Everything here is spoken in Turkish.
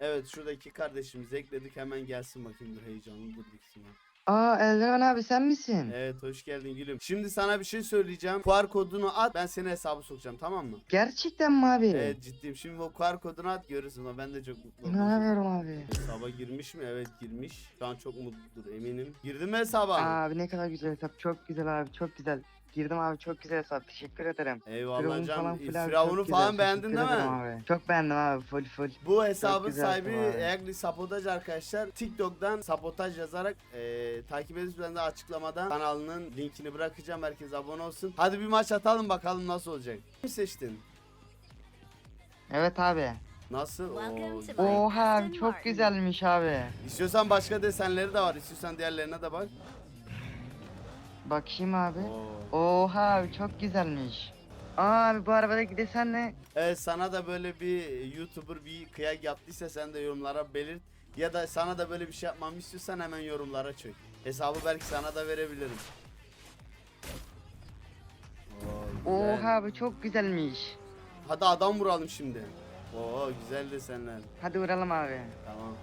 Evet şuradaki kardeşimizi ekledik hemen gelsin bakayım dur heyecanlı dur bir kısmına. Aa Eldiven abi sen misin? Evet hoş geldin gülüm. Şimdi sana bir şey söyleyeceğim. QR kodunu at ben seni hesabı sokacağım tamam mı? Gerçekten mi abi? Evet ciddiyim. Şimdi o QR kodunu at görürsün. ama Ben de çok mutlu oldum. İnanamıyorum abi. Hesaba girmiş mi? Evet girmiş. Şu an çok mutludur eminim. Girdin mi hesaba? Abi ne kadar güzel hesap. Çok güzel abi çok güzel. Girdim abi çok güzel hesap. Teşekkür ederim. Eyvallah Firavun canım. filan Firavunu çok falan güzel, beğendin teşekkür değil mi? Abi. Çok beğendim abi full full. Bu hesabın sahibi. Eagly Sabotaj arkadaşlar. TikTok'dan sabotaj yazarak eee takip ediniz. Ben de açıklamada kanalının linkini bırakacağım. Herkes abone olsun. Hadi bir maç atalım bakalım nasıl olacak. Kim seçtin? Evet abi. Nasıl? Oo, Oha çok güzelmiş abi. İstiyorsan başka desenleri de var. İstiyorsan diğerlerine de bak. Bakayım abi. Oha abi çok güzelmiş. Aa abi bu arabadaki desen ne? Evet sana da böyle bir YouTuber bir kıyak yaptıysa sen de yorumlara belirt. Ya da sana da böyle bir şey yapmamı istiyorsan hemen yorumlara çök. Hesabı belki sana da verebilirim. Oo, güzel. Oha abi çok güzelmiş. Hadi adam vuralım şimdi. Oo güzel desenler. Hadi vuralım abi. Tamam.